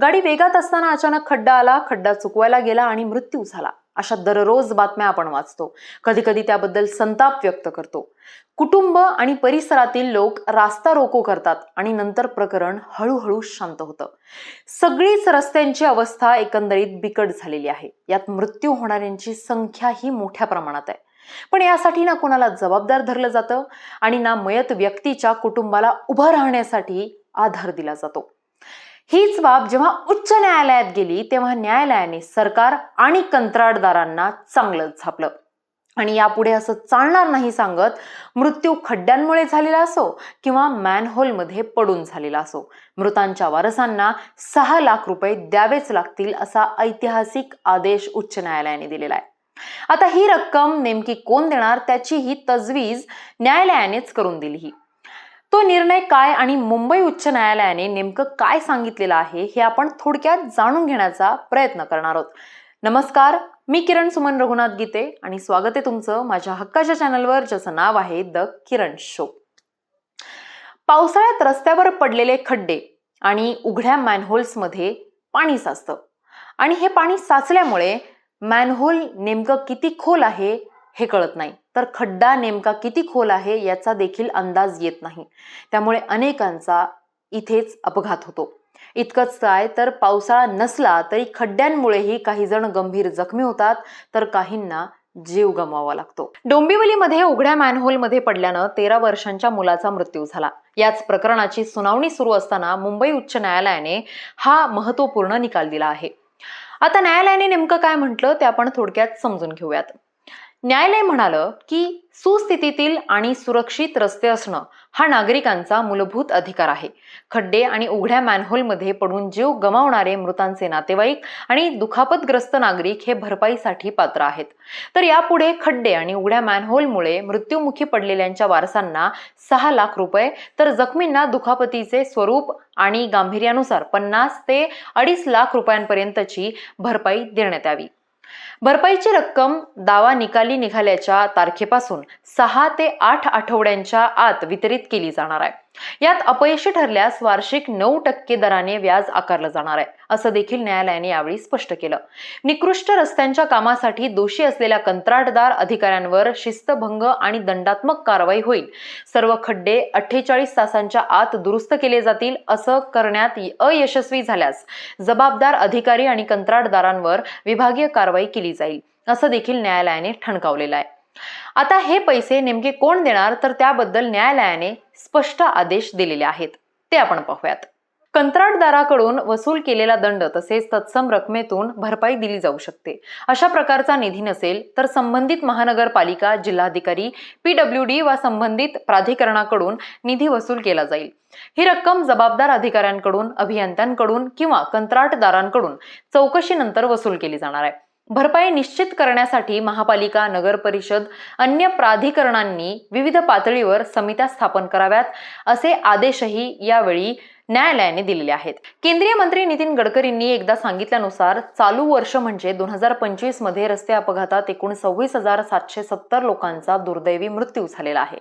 गाडी वेगात असताना अचानक खड्डा आला खड्डा चुकवायला गेला आणि मृत्यू झाला. अशा दररोज बातम्या आपण वाचतो. कधी कधी त्याबद्दल संताप व्यक्त करतो. कुटुंब आणि परिसरातील लोक रास्ता रोको करतात आणि नंतर प्रकरण हळूहळू शांत होतं. सगळीच रस्त्यांची अवस्था एकंदरीत बिकट झालेली आहे. यात मृत्यू होणाऱ्यांची संख्या ही मोठ्या प्रमाणात आहे. पण यासाठी ना कोणाला जबाबदार धरलं जातं आणि ना मयत व्यक्तीच्या कुटुंबाला उभं राहण्यासाठी आधार दिला जातो. हीच बाब जेव्हा उच्च न्यायालयात गेली तेव्हा न्यायालयाने सरकार आणि कंत्राटदारांना चांगलंच झापलं. आणि यापुढे असं चालणार नाही सांगत मृत्यू खड्ड्यांमुळे झालेला असो किंवा मॅनहोलमध्ये पडून झालेला असो. मृतांच्या वारसांना सहा लाख रुपये द्यावेच लागतील असा ऐतिहासिक आदेश उच्च न्यायालयाने दिलेला आहे. आता ही रक्कम नेमकी कोण देणार त्याची ही तजवीज न्यायालयानेच करून दिली ही. तो निर्णय काय आणि मुंबई उच्च न्यायालयाने नेमकं काय सांगितलेलं आहे हे आपण थोडक्यात जाणून घेण्याचा प्रयत्न करणार आहोत. नमस्कार मी किरण सुमन रघुनाथ गीते आणि स्वागत आहे तुमचं माझ्या हक्काच्या चॅनलवर ज्याचं नाव आहे द किरण शो. पावसाळ्यात रस्त्यावर पडलेले खड्डे आणि उघड्या मॅनहोल्समध्ये पाणी साचतं. आणि हे पाणी साचल्यामुळे मॅनहोल नेमकं किती खोल आहे हे कळत नाही. तर खड्डा नेमका किती खोल आहे याचा देखील अंदाज येत नाही. त्यामुळे अनेकांचा इथेच अपघात होतो. इतकंच काय तर पावसाळा नसला तरी खड्ड्यांमुळेही काही जण गंभीर जखमी होतात तर काहींना जीव गमवावा लागतो. डोंबिवलीमध्ये उघड्या मॅनहोलमध्ये पडल्यानं तेरा वर्षांच्या मुलाचा मृत्यू झाला. याच प्रकरणाची सुनावणी सुरू असताना मुंबई उच्च न्यायालयाने हा महत्त्वपूर्ण निकाल दिला आहे. आता न्यायालयाने नेमकं काय म्हटलं ते आपण थोडक्यात समजून घेऊयात. न्यायालय म्हणालं की सुस्थितीतील आणि सुरक्षित रस्ते असणं हा नागरिकांचा मूलभूत अधिकार आहे. खड्डे आणि उघड्या मॅनहोलमध्ये पडून जीव गमावणारे मृतांचे नातेवाईक आणि दुखापतग्रस्त नागरिक हे भरपाईसाठी पात्र आहेत. तर यापुढे खड्डे आणि उघड्या मॅनहोलमुळे मृत्युमुखी पडलेल्यांच्या वारसांना सहा लाख रुपये तर जखमींना दुखापतीचे स्वरूप आणि गांभीर्यानुसार पन्नास ते अडीच लाख रुपयांपर्यंतची भरपाई देण्यात यावी. भरपाईची रक्कम दावा निकाली निघाल्याच्या तारखेपासून सहा ते आठ आठवड्यांच्या आत वितरित केली जाणार आहे. यात अपयशी ठरल्यास वार्षिक नऊ टक्के दराने व्याज आकारलं जाणार आहे असं देखील न्यायालयाने यावेळी स्पष्ट केलं. निकृष्ट रस्त्यांच्या कामासाठी दोषी असलेल्या कंत्राटदार अधिकाऱ्यांवर शिस्तभंग आणि दंडात्मक कारवाई होईल. सर्व खड्डे अठ्ठेचाळीस तासांच्या आत दुरुस्त केले जातील असं करण्यात अयशस्वी झाल्यास जबाबदार अधिकारी आणि कंत्राटदारांवर विभागीय कारवाई केली केली जाईल असं देखील न्यायालयाने ठणकावलेलं आहे. आता हे पैसे नेमके कोण देणार? तर त्याबद्दल न्यायालयाने स्पष्ट आदेश दिलेले आहेत. ते आपण पाहूयात. कंत्राटदाराकडून वसूल केलेला दंड तसेच तत्सम रकमेतून भरपाई दिली जाऊ शकते. अशा प्रकारचा निधी नसेल तर संबंधित महानगरपालिका जिल्हाधिकारी पीडब्ल्यू डी वा संबंधित प्राधिकरणाकडून निधी वसूल केला जाईल. ही रक्कम जबाबदार अधिकाऱ्यांकडून अभियंत्यांकडून किंवा कंत्राटदारांकडून चौकशीनंतर वसूल केली जाणार आहे. भरपाई निश्चित करण्यासाठी महापालिका नगर परिषद अन्य प्राधिकरणांनी विविध पातळीवर समित्या स्थापन कराव्यात असे आदेशही यावेळी न्यायालयाने दिलेले आहेत. केंद्रीय मंत्री नितीन गडकरींनी एकदा सांगितल्यानुसार चालू वर्ष म्हणजे दोन हजार पंचवीसमध्ये रस्ते अपघातात एकूण सव्वीस हजार सातशे सत्तर लोकांचा दुर्दैवी मृत्यू झालेला आहे.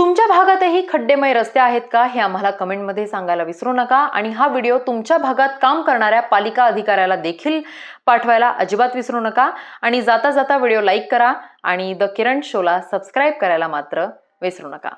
तुमच्या भागातही खड्डेमय रस्ते आहेत का हे आम्हाला कमेंटमध्ये सांगायला विसरू नका. आणि हा व्हिडिओ तुमच्या भागात काम करणाऱ्या पालिका अधिकाऱ्याला देखील पाठवायला अजिबात विसरू नका. आणि जाता जाता व्हिडिओ लाईक करा. आणि द किरण शोला सबस्क्राईब करायला मात्र विसरू नका.